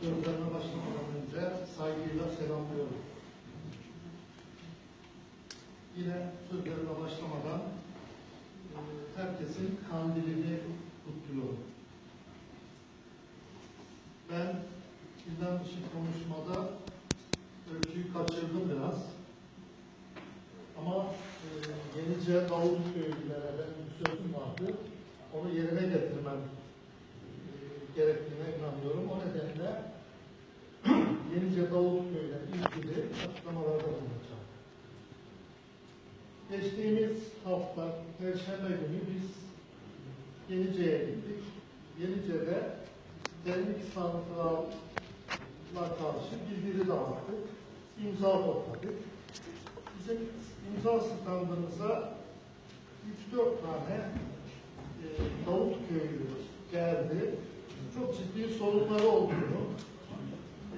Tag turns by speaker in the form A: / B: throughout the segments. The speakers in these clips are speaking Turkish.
A: Sözlerine başlamadan önce saygıyla selamlıyorum. Yine sözlerime başlamadan e, herkesin kandilini kutluyorum. Ben bizden dışı konuşmada ölçüyü kaçırdım biraz. Ama e, Yenice Davutköy'lülere benim bir sözüm vardı. Onu yerine getirmem gerektiğine inanıyorum. O nedenle Yenice Davutköy'le ilgili açıklamalarda bulunacağım. Geçtiğimiz hafta Perşembe günü biz Yenice'ye gittik. Yenice'de dernek santralına karşı bildiri dağıttık. imza topladık. Bizim imza standımıza 3-4 tane e, Davutköy'lü geldi. Çok ciddi sorunları olduğunu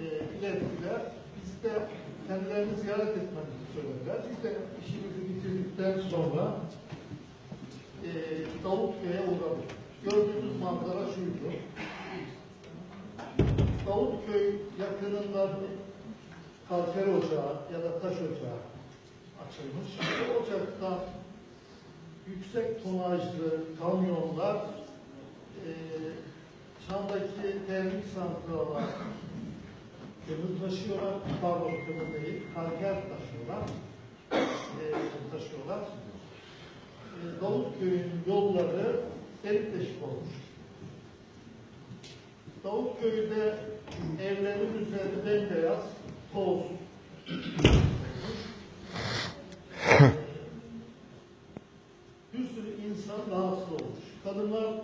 A: e, ilettiler. Biz de kendilerini ziyaret etmemizi söylediler. Biz de işimizi bitirdikten sonra e, Davutköy'e uğradık. Gördüğümüz manzara şuydu. Davutköy yakınında bir kalker ocağı ya da taş ocağı açılmış. Bu ocakta yüksek tonajlı kamyonlar e, Çam'daki termik santrala kömür taşıyorlar, pardon kömür değil, kalker taşıyorlar, e, taşıyorlar. E, Davutköy'ün yolları delik deşik olmuş. Davutköy'de evlerin üzerinde bembeyaz toz. Bir sürü insan rahatsız olmuş. Kadınlar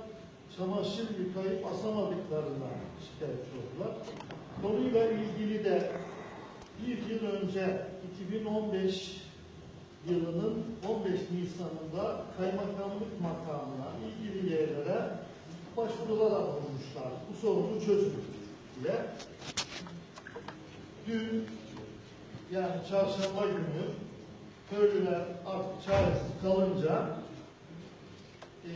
A: çamaşır yıkayıp asamadıklarından şikayetçi oldular. Konuyla ilgili de bir yıl önce 2015 yılının 15 Nisan'ında kaymakamlık makamına ilgili yerlere başvurular bulunmuşlar. Bu sorunu çözün diye. Dün yani çarşamba günü köylüler artık çaresiz kalınca e,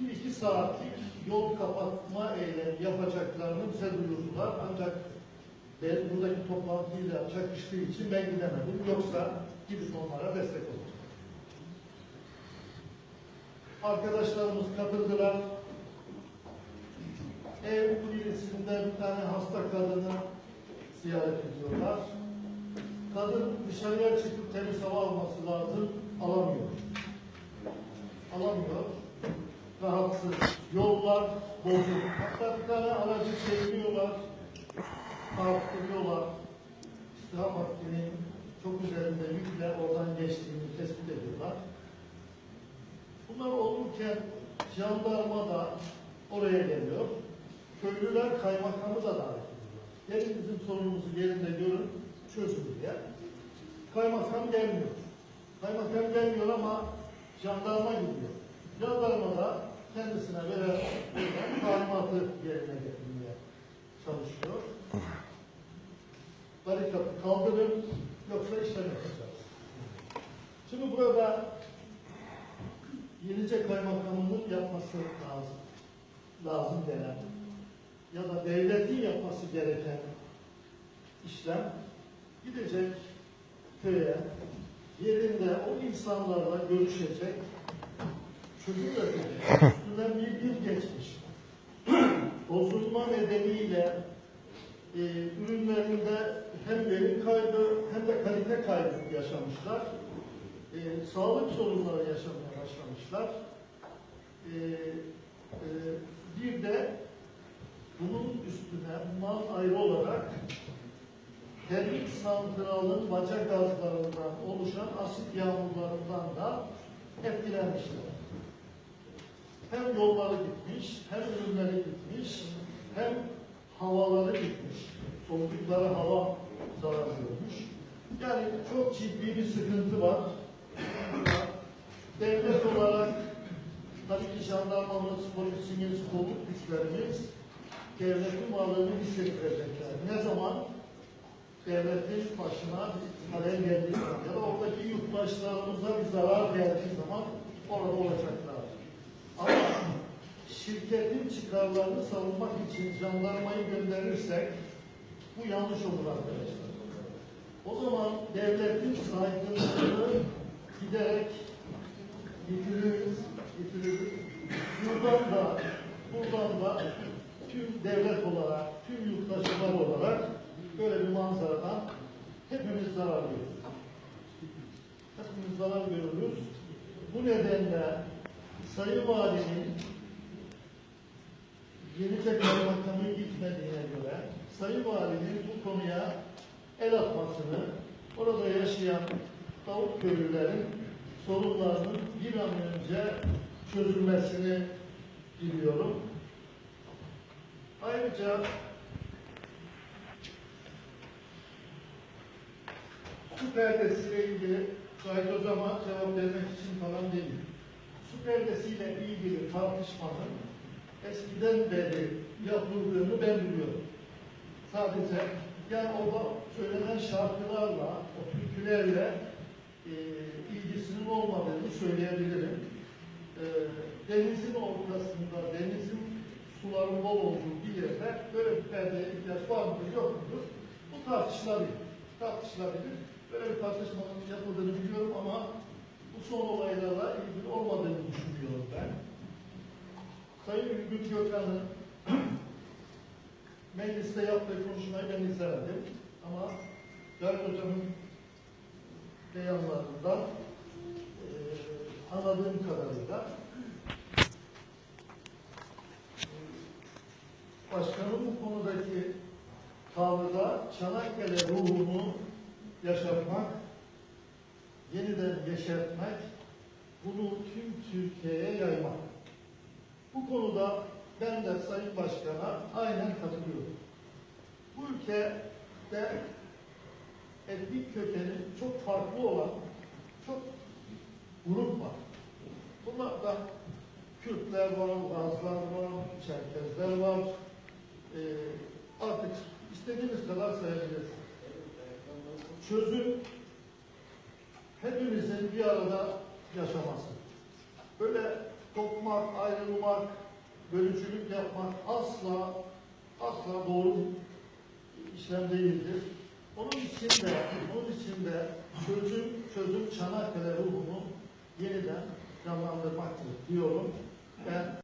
A: bir iki saatlik yol kapatma eylemi yapacaklarını bize duyurdular. Ancak ben buradaki toplantıyla çakıştığı için ben gidemedim. Yoksa gidip onlara destek olacağım. Arkadaşlarımız katıldılar. Ev birisinde bir tane hasta kadını ziyaret ediyorlar. Kadın dışarıya çıkıp temiz hava olurken jandarma da oraya geliyor. Köylüler kaymakamı da davet ediyorlar. Gelin bizim sorunumuzu yerinde görün, çözün diye. Kaymakam gelmiyor. Kaymakam gelmiyor ama jandarma gidiyor. Jandarma da kendisine veren talimatı yerine getirmeye çalışıyor. Barikatı kaldırın, yoksa işlem yapacağız. Şimdi burada Yenice Kaymakamı'nın yapması lazım. Lazım denen ya da devletin yapması gereken işlem gidecek köye, yerinde o insanlarla görüşecek, çözüm üretecek. Üstünden bir yıl geçmiş. Bozulma nedeniyle e, ürünlerinde hem verim kaybı hem de kalite kaybı yaşamışlar. E, sağlık sorunları yaşamaya başlamışlar. E, e, bir de bunun üstüne bundan ayrı olarak termik santralın baca gazlarından oluşan asit yağmurlarından da etkilenmişler. Hem yolları gitmiş, hem ürünleri gitmiş, hem havaları gitmiş. Soğudukları hava zarar görmüş. Yani çok ciddi bir sıkıntı var. Devlet olarak tabii ki jandarmamız, polisimiz, kolluk güçlerimiz devletin varlığını hissettirecekler. Ne zaman? Devletin başına kalem geldiği zaman ya da oradaki yurttaşlarımıza bir zarar geldiği zaman orada olacaklar. Ama şirketin çıkarlarını savunmak için jandarmayı gönderirsek bu yanlış olur arkadaşlar. O zaman devletin saygınlığını giderek yitiririz, yitiririz. Buradan da, buradan da tüm devlet olarak, tüm yurttaşlar olarak böyle bir manzaradan hepimiz zarar görürüz. Hepimiz zarar görürüz. Bu nedenle Sayın Valinin Yenice Kaymakamı gitmediğine göre Sayın Valinin bu konuya el atmasını, orada yaşayan Davut köylülerin sorunlarının bir an önce çözülmesini diliyorum. Ayrıca su perdesiyle ilgili Şahit Hocam'a cevap vermek için falan değil. Su perdesiyle ilgili tartışmanın eskiden beri yapıldığını ben biliyorum. Sadece yani orada söylenen şarkılarla, o türkülerle e, ilgisinin olmadığını söyleyebilirim. E, denizin ortasında, denizin suların bol olduğu bir yerde böyle bir perdeye ihtiyaç var mıdır, yok mudur? Bu tartışılabilir. Tartışılabilir. Böyle bir tartışmanın yapıldığını biliyorum ama bu son olaylarla ilgili olmadığını düşünüyorum ben. Sayın Ülgün Gökhan'ın mecliste yaptığı konuşmayı ben izlemedim. Ama Cahit Hocam'ın beyanlarından eee anladığım kadarıyla başkanın bu konudaki tavrı Çanakkale ruhunu yaşatmak, yeniden yeşertmek, bunu tüm Türkiye'ye yaymak. Bu konuda ben de Sayın Başkan'a aynen katılıyorum. Bu ülkede etnik kökeni çok farklı olan çok grup var. Bunlardan Kürtler var, Lazlar var, Çerkezler var. Ee, artık istediğiniz kadar sayabiliriz. Çözüm hepimizin bir arada yaşaması. Böyle kopmak, ayrılmak, bölücülük yapmak asla asla doğru işlem değildir. Onun için de, onun için de çözüm, çözüm Çanakkale ruhunu yeniden canlandırmaktır diyorum. Ben